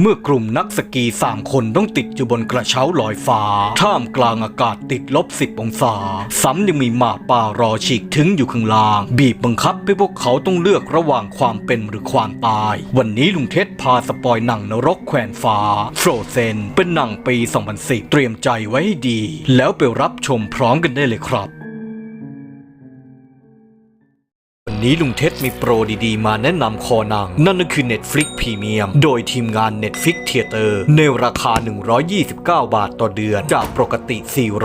เมื่อกลุ่มนักสกีสามคนต้องติดอยู่บนกระเช้าลอยฟ้า ท่ามกลางอากาศติดลบสิบองศา ซ้ำยังมีหมาป่ารอฉีกถึงอยู่ข้างล่าง บีบบังคับให้พวกเขาต้องเลือกระหว่างความเป็นหรือความตาย วันนี้ลุงเท็ดพาสปอยหนังนรกแขวนฟ้า Frozen เป็นหนังปี 2010 เตรียมใจไว้ให้ดี แล้วไปรับชมพร้อมกันได้เลยครับ นี้ลุงเท็ดมีโปรดีๆ มาแนะนำคอนังนั่นก็คือ Netflix Premium โดยทีมงาน Netflix Theater ในราคา 129 บาทต่อเดือน จากปกติ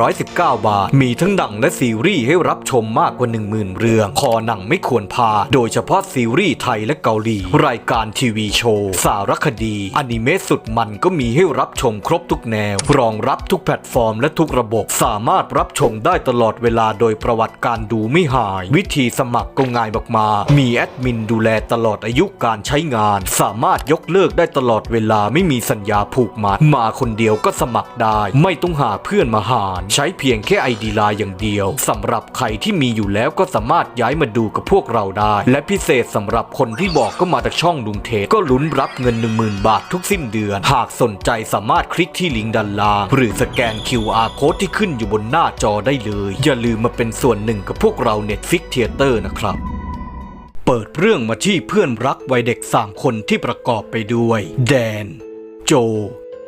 419 บาท มีทั้งหนังและซีรีส์ให้รับชมมากกว่า 10,000 เรื่อง คอหนังไม่ควรพลาดโดยเฉพาะซีรีส์ไทยและเกาหลี รายการทีวีโชว์ สารคดี อนิเมะสุดมันก็มีให้รับชมครบทุกแนว รองรับทุกแพลตฟอร์มและทุกระบบ สามารถรับชมได้ตลอดเวลาโดยประวัติการดูไม่หาย วิธีสมัครก็ง่ายมากๆมีแอดมินดูแลตลอดอายุการใช้งาน สามารถยกเลิกได้ตลอดเวลาไม่มีสัญญาผูกมัด มาคนเดียวก็สมัครได้ ไม่ต้องหาเพื่อนมาหาร ใช้เพียงแค่ไอดีไลน์อย่างเดียวสำหรับใครที่มีอยู่แล้วก็สามารถย้ายมาดูกับพวกเราได้ และพิเศษสำหรับคนที่บอกก็มาจากช่องลุงเทสก็ลุ้นรับเงิน 10,000 บาททุกสิ้นเดือน หากสนใจสามารถคลิกที่ลิงก์ด้านล่าง หรือสแกน QR Code ที่ขึ้นอยู่บนหน้าจอได้เลย อย่าลืมมาเป็นส่วนหนึ่งกับพวกเรา Netflix Theater นะครับ เปิดเรื่องมาที่เพื่อนรักวัยเด็กสามคนที่ประกอบไปด้วย แดน โจ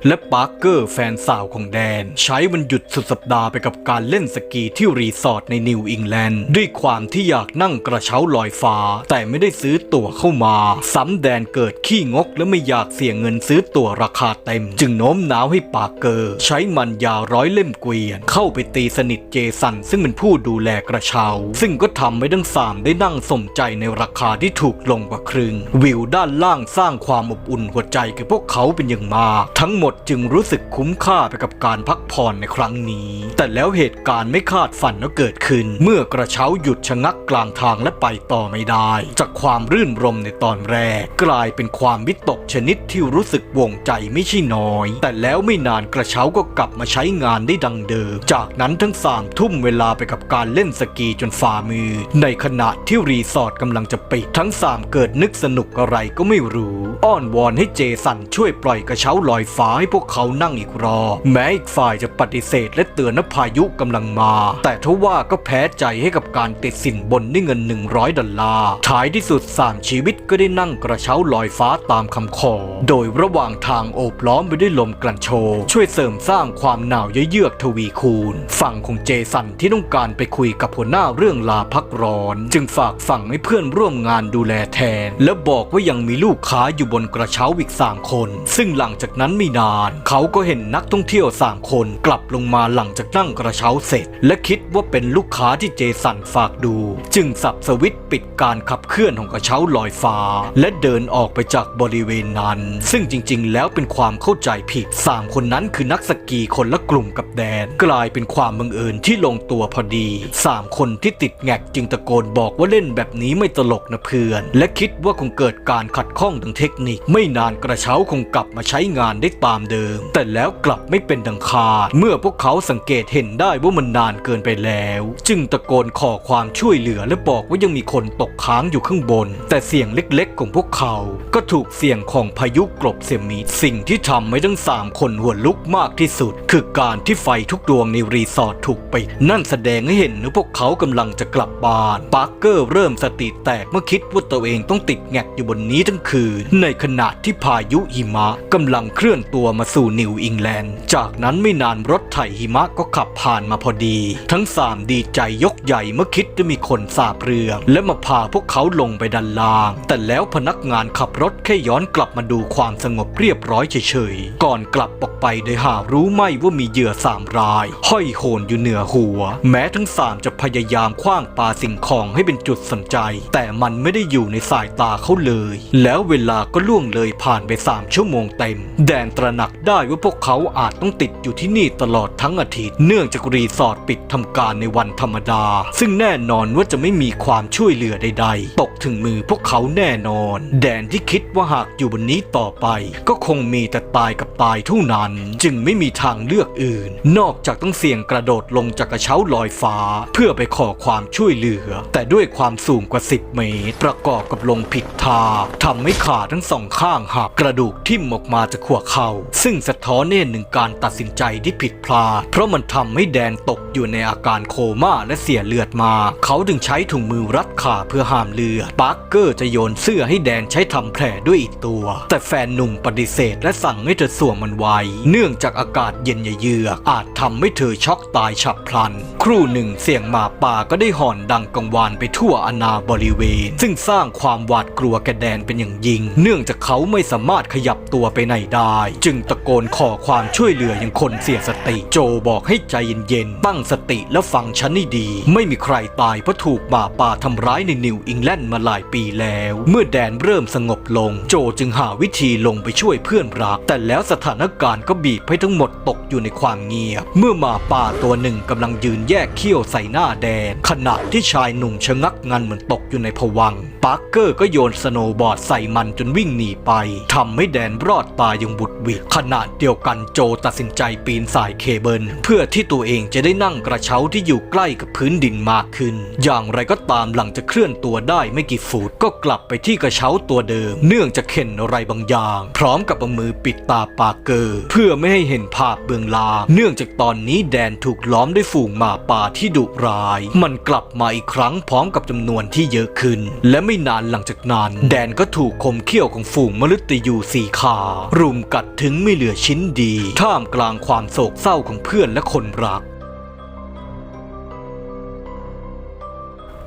และปาร์เกอร์แฟนสาวของแดน ใช้วันหยุดสุดสัปดาห์ไปกับการเล่นสกีที่รีสอร์ทในนิวอิงแลนด์ด้วยความที่อยากนั่งกระเช้าลอยฟ้า แต่ไม่ได้ซื้อตั๋วเข้ามา ซ้ำแดนเกิดขี้งกและไม่อยากเสี่ยงเงินซื้อตั๋วราคาเต็ม จึงโน้มน้าวให้ปาร์เกอร์ ใช้มันยาร้อยเล่มเกวียน เข้าไปตีสนิทเจสันซึ่งเป็นผู้ดูแลกระเช้า ซึ่งก็ทำให้ทั้งสามได้นั่งสมใจในราคาที่ถูกลงกว่าครึ่งวิวด้านล่างสร้างความอบอุ่นหัวใจแก่พวกเขาเป็นอย่างมากทั้งหมดจึงรู้สึกคุ้มค่าไปกับการพักผ่อนในครั้งนี้ แต่แล้วเหตุการณ์ไม่คาดฝันก็เกิดขึ้น เมื่อกระเช้าหยุดชะงักกลางทางและไปต่อไม่ได้ จากความรื่นรมในตอนแรก กลายเป็นความวิตกชนิดที่รู้สึกวงใจไม่ใช่น้อย แต่แล้วไม่นานกระเช้าก็กลับมาใช้งานได้ดังเดิม จากนั้นทั้งสามทุ่มเวลาไปกับการเล่นสกีจนฝ่ามือ ในขณะที่รีสอร์ทกำลังจะปิดทั้งสามเกิดนึกสนุกอะไรก็ไม่รู้ อ้อนวอนให้เจสันช่วยปล่อยกระเช้าลอยฟ้าให้พวกเขานั่งอีกรอ แม้อีกฝ่ายจะปฏิเสธและเตือนว่าพายุกำลังมา แต่ทว่าก็แพ้ใจให้กับการติดสินบนด้วยเงิน 100 ดอลลาร์ท้ายที่สุดสามชีวิตก็ได้นั่งกระเช้าลอยฟ้าตามคำขอ โดยระหว่างทางโอบล้อมไปด้วยลมกลั่นโชกช่วยเสริมสร้างความหนาวเยือกทวีคูณ ฝั่งของเจสันที่ต้องการไปคุยกับหัวหน้าเรื่องลาพักร้อน จึงฝากฝั่งให้เพื่อนร่วมงานดูแลแทน และบอกว่ายังมีลูกค้าอยู่บนกระเช้าอีกสามคน ซึ่งหลังจากนั้นไม่นานเขาก็เห็นนักท่องเที่ยวสามคนกลับลงมาหลังจากนั่งกระเช้าเสร็จ และคิดว่าเป็นลูกค้าที่เจสันฝากดู จึงสับสวิตช์ปิดการขับเคลื่อนของกระเช้าลอยฟ้า และเดินออกไปจากบริเวณนั้น ซึ่งจริง ๆ แล้วเป็นความเข้าใจผิดสามคนนั้นคือนักสกีคนละกลุ่มกับแดน กลายเป็นความบังเอิญที่ลงตัวพอดีสามคนที่ติดแงกจึงตะโกนบอกว่าเล่นแบบนี้ไม่ตลกนะเพื่อน และคิดว่าคงเกิดการขัดข้องทางเทคนิค ไม่นานกระเช้าคงกลับมาใช้งานได้ตามเดิม แต่แล้วกลับไม่เป็นดังคาด เมื่อพวกเขาสังเกตเห็นได้ว่ามันนานเกินไปแล้ว จึงตะโกนขอความช่วยเหลือและบอกว่ายังมีคนตกค้างอยู่ข้างบน แต่เสียงเล็กๆของพวกเขา ก็ถูกเสียงของพายุกลบเสียมิดสิ่งที่ทำให้ทั้งสามคนหัวลุกมากที่สุด คือการที่ไฟทุกดวงในรีสอร์ทถูกปิดนั่นแสดงให้เห็นว่าพวกเขากำลังจะกลับบ้านปาร์เกอร์เริ่มสติแตกเมื่อคิดว่าตัวเองต้องติดแงกอยู่บนนี้ทั้งคืนในขณะที่พายุหิมะกำลังเคลื่อนตัวมาสู่นิวอิงแลนด์ จากนั้นไม่นานรถไถหิมะก็ขับผ่านมาพอดี ทั้งสามดีใจยกใหญ่เมื่อคิดจะมีคนสาบเรือ และมาพาพวกเขาลงไปด้านล่าง แต่แล้วพนักงานขับรถแค่ย้อนกลับมาดูความสงบเรียบร้อยเฉยๆ ก่อนกลับออกไปโดยหารู้ไม่ว่ามีเหยื่อสามราย ห้อยโหนอยู่เหนือหัว แม้ทั้งสามจะพยายามคว้างปาสิ่งของให้เป็นจุดสนใจ แต่มันไม่ได้อยู่ในสายตาเขาเลย แล้วเวลาก็ล่วงเลยผ่านไปสามชั่วโมงเต็ม แดนตระหนักได้ว่าพวกเขาอาจต้องติดอยู่ที่นี่ตลอดทั้งอาทิตย์เนื่องจากรีสอร์ทปิดทำการในวันธรรมดา ซึ่งแน่นอนว่าจะไม่มีความช่วยเหลือใด ๆ ตกถึงมือพวกเขาแน่นอน แดนที่คิดว่าหากอยู่บนนี้ต่อไป ก็คงมีแต่ตายกับตายเท่านั้น จึงไม่มีทางเลือกอื่น นอกจากต้องเสี่ยงกระโดดลงจากกระเช้าลอยฟ้า เพื่อไปขอความช่วยเหลือ แต่ด้วยความสูงกว่า 10 เมตร ประกอบกับลงผิดทาทำให้ขาทั้งสองข้างหักกระดูกทิ่มออกมาจากหัวเข่าซึ่งสะท้อนเน่นหนึ่งการตัดสินใจที่ผิดพลาดเพราะมันทำให้แดนตกอยู่ในอาการโคม่าและเสียเลือดมา เขาจึงใช้ถุงมือรัดขาเพื่อห้ามเลือดปาร์เกอร์จะโยนเสื้อให้แดนใช้ทำแผลด้วยอีกตัว แต่แฟนหนุ่มปฏิเสธและสั่งให้เธอสวมมันไว้ เนื่องจากอากาศเย็นเยือกอาจทำให้เธอช็อกตายฉับพลันครู่หนึ่งเสียงหมาป่าก็ได้หอนดังกังวานไปทั่วอาณาบริเวณ ซึ่งสร้างความหวาดกลัวแก่แดนเป็นอย่างยิ่ง เนื่องจากเขาไม่สามารถขยับตัวไปไหนได้ จึงตะโกนขอความช่วยเหลืออย่างคนเสียสติ โจบอกให้ใจเย็นๆตั้งสติและฟังฉันให้ดี ไม่มีใครตายเพราะถูกหมาป่าทำร้ายในนิวอิงแลนด์มาหลายปีแล้ว เมื่อแดนเริ่มสงบลง โจจึงหาวิธีลงไปช่วยเพื่อนรัก แต่แล้วสถานการณ์ก็บีบให้ทั้งหมดตกอยู่ในความเงียบ เมื่อหมาป่าตัวหนึ่งกำลังยืนแยกเขี้ยวใส่หน้าแดน ขณะที่ชายหนุ่มชะงักงันเหมือนตกอยู่ในผวังปาร์เกอร์ก็โยนสโนว์บอร์ดใส่มันจนวิ่งหนีไปทำให้แดนรอดตายอย่างบุดวิดขณะเดียวกันโจตัดสินใจปีนสายเคเบิล เพื่อที่ตัวเองจะได้นั่งกระเช้าที่อยู่ใกล้กับพื้นดินมากขึ้น อย่างไรก็ตามหลังจากเคลื่อนตัวได้ไม่กี่ฟุตก็กลับไปที่กระเช้าตัวเดิม เนื่องจากเข็นอะไรบางอย่าง พร้อมกับเอามือปิดตาปาร์เกอร์ เพื่อไม่ให้เห็นภาพเบื้องลางเนื่องจากตอนนี้แดนถูกล้อมด้วยฝูงหมาป่าที่ดุร้าย มันกลับมาอีกครั้งพร้อมกับจำนวนที่เยอะขึ้น และไม่นานหลังจากนั้น แดนก็ถูกคมเขี้ยวของฝูงมฤตยูสีขา รุมกัดถึงไม่เหลือชิ้นดี ท่ามกลางความโศกเศร้าของเพื่อนและคนรัก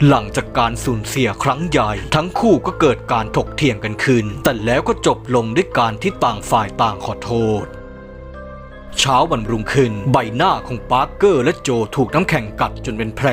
หลังจากการสูญเสียครั้งใหญ่ ทั้งคู่ก็เกิดการถกเถียงกันขึ้น แต่แล้วก็จบลงด้วยการที่ต่างฝ่ายต่างขอโทษ เช้าวันรุ่งขึ้น ใบหน้าของปาร์เกอร์และโจถูกน้ำแข็งกัดจนเป็นแผล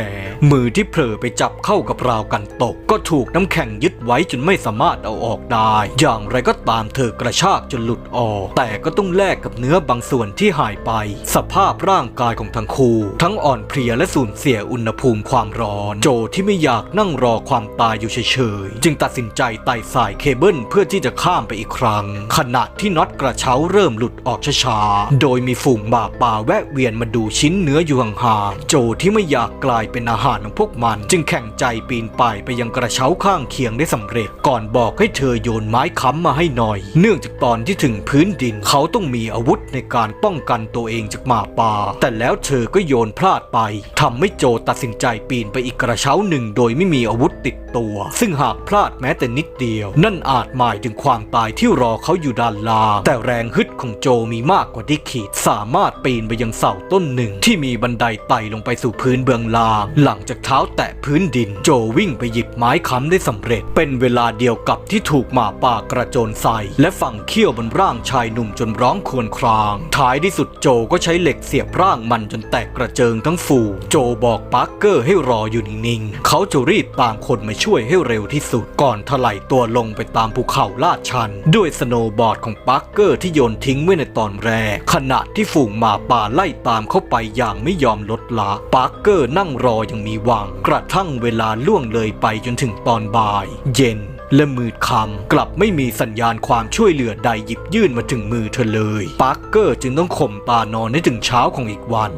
มือที่เผลอไปจับเข้ากับราวกันตก ก็ถูกน้ำแข็งยึดไว้จนไม่สามารถเอาออกได้ อย่างไรก็ตามเธอกระชากจนหลุดออก แต่ก็ต้องแลกกับเนื้อบางส่วนที่หายไป สภาพร่างกายของทั้งคู่ ทั้งอ่อนเพลียและสูญเสียอุณหภูมิความร้อน โจที่ไม่อยากนั่งรอความตายอยู่เฉยๆ จึงตัดสินใจไต่สายเคเบิลเพื่อที่จะข้ามไปอีกครั้ง ขณะที่น็อตกระเช้าเริ่มหลุดออกช้าๆ โดยมีฝูงหมาป่าแวะเวียนมาดูชิ้นเนื้ออยู่ห่างๆโจที่ไม่อยากกลายเป็นอาหารของพวกมัน จึงแข่งใจปีนป่ายไปยังกระเช้าข้างเคียงได้สำเร็จ ก่อนบอกให้เธอโยนไม้ค้ำมาให้หน่อย เนื่องจากตอนที่ถึงพื้นดินเขาต้องมีอาวุธในการป้องกันตัวเองจากหมาป่า แต่แล้วเธอก็โยนพลาดไปทำให้โจตัดสินใจปีนไปอีกกระเช้าหนึ่งโดยไม่มีอาวุธติดตัว ซึ่งหากพลาดแม้แต่นิดเดียว นั่นอาจหมายถึงความตายที่รอเขาอยู่ด้านล่างแต่แรงฮึดของโจมีมากกว่าที่คิดสามารถปีนไปยังเสาต้นหนึ่ง ที่มีบันไดไต่ลงไปสู่พื้นเบื้องล่าง หลังจากเท้าแตะพื้นดิน โจวิ่งไปหยิบไม้ค้ำได้สำเร็จ เป็นเวลาเดียวกับที่ถูกหมาป่ากระโจนใส่ และฝังเขี้ยวบนร่างชายหนุ่มจนร้องครวญคราง ท้ายที่สุดโจก็ใช้เหล็กเสียบร่างมันจนแตกกระเจิงทั้งฝูโจบอกปาร์เกอร์ให้รออยู่นิ่งๆ เขาจะรีบตามคนมาช่วยให้เร็วที่สุด ก่อนถลายตัวลงไปตามภูเขาลาดชัน ด้วยสโนว์บอร์ดของปาร์เกอร์ที่โยนทิ้งไว้ในตอนแรกขณะที่ฝูงหมาป่าไล่ตามเข้าไปอย่างไม่ยอมลดละปาร์เกอร์นั่งรออย่างมีหวัง กระทั่งเวลาล่วงเลยไปจนถึงตอนบ่าย เย็นและมืดคำกลับไม่มีสัญญาณความช่วยเหลือใดหยิบยื่นมาถึงมือเธอเลยปาร์เกอร์จึงต้องข่มตานอนให้ถึงเช้าของอีกวัน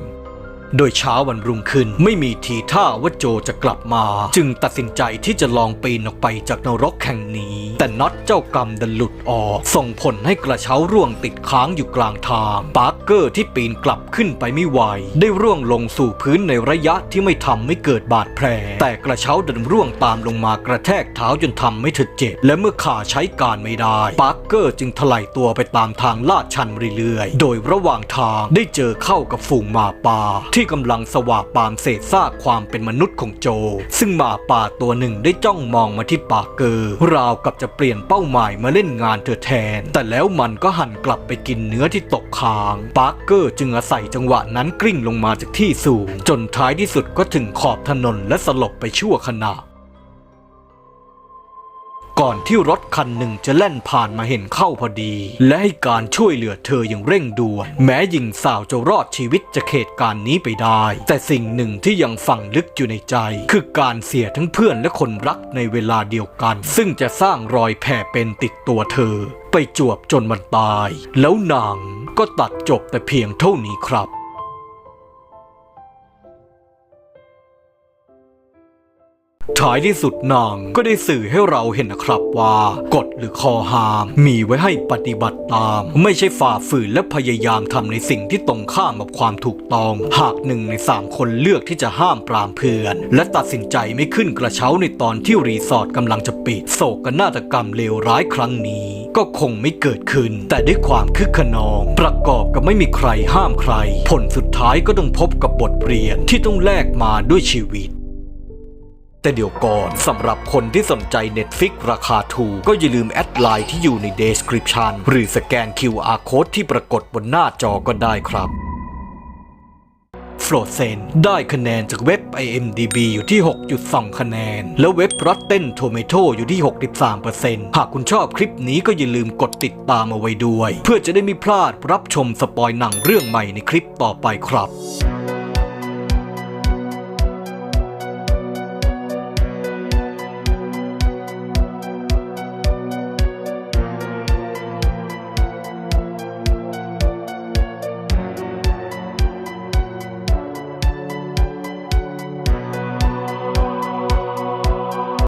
โดยเช้าวันรุ่งขึ้นไม่มีทีท่าว่าโจจะกลับมา จึงตัดสินใจที่จะลองปีนออกไปจากนรกแห่งนี้ แต่น็อตเจ้ากรรมดันหลุดออก ส่งผลให้กระเช้าร่วงติดค้างอยู่กลางทางปาร์เกอร์ที่ปีนกลับขึ้นไปไม่ไหวได้ร่วงลงสู่พื้นในระยะที่ไม่ทำให้เกิดบาดแผล แต่กระเช้าดันร่วงตามลงมากระแทกเท้าจนทำให้เธอเจ็บและเมื่อขาใช้การไม่ได้ปาร์เกอร์จึงถลายตัวไปตามทางลาดชันเรื่อยๆโดยระหว่างทางได้เจอเข้ากับฝูงหมาป่าที่ที่กำลังสวาปามเศษซากความเป็นมนุษย์ของโจ ซึ่งหมาป่าตัวหนึ่งได้จ้องมองมาที่ปาเกอร์ราวกับจะเปลี่ยนเป้าหมายมาเล่นงานเธอแทน แต่แล้วมันก็หันกลับไปกินเนื้อที่ตกค้าง ปาร์เกอร์จึงอาศัยจังหวะนั้นกลิ้งลงมาจากที่สูง จนท้ายที่สุดก็ถึงขอบถนนและสลบไปชั่วขณะ ก่อนที่รถคันหนึ่งจะแล่นผ่านมาเห็นเข้าพอดี และให้การช่วยเหลือเธออย่างเร่งด่วนแม้หญิงสาวจะรอดชีวิตจากเหตุการณ์นี้ไปได้ แต่สิ่งหนึ่งที่ยังฝังลึกอยู่ในใจ คือการเสียทั้งเพื่อนและคนรักในเวลาเดียวกัน ซึ่งจะสร้างรอยแผลเป็นติดตัวเธอ ไปจวบจนมันตาย แล้วหนังก็ตัดจบแต่เพียงเท่านี้ครับ ท้ายที่สุดนางก็ได้สื่อให้เราเห็นนะครับว่ากฎหรือข้อห้าม มีไว้ให้ปฏิบัติตาม ไม่ใช่ฝ่าฝืนและพยายามทำในสิ่งที่ตรงข้ามกับความถูกต้อง หากหนึ่งในสามคนเลือกที่จะห้ามปรามเพื่อน และตัดสินใจไม่ขึ้นกระเช้าในตอนที่รีสอร์ทกำลังจะปิด โศกนาฏกรรมเลวร้ายครั้งนี้ ก็คงไม่เกิดขึ้น แต่ด้วยความคึกขนอง ประกอบกับไม่มีใครห้ามใคร ผลสุดท้ายก็ต้องพบกับบทเรียนที่ต้องแลกมาด้วยชีวิต แต่เดี๋ยวก่อนสำหรับคนที่สนใจ Netflix ราคาถูก ก็อย่าลืมแอดไลน์ที่อยู่ใน description หรือสแกน QR code ที่ปรากฏบนหน้าจอก็ได้ครับ Frozen ได้คะแนนจากเว็บ IMDB อยู่ที่ 6.2 คะแนน แล้วเว็บ Rotten Tomato อยู่ที่ 63%หากคุณชอบคลิปนี้ก็อย่าลืมกดติดตามเอาไว้ด้วย เพื่อจะได้ไม่พลาดรับชมสปอยหนังเรื่องใหม่ในคลิปต่อไปครับ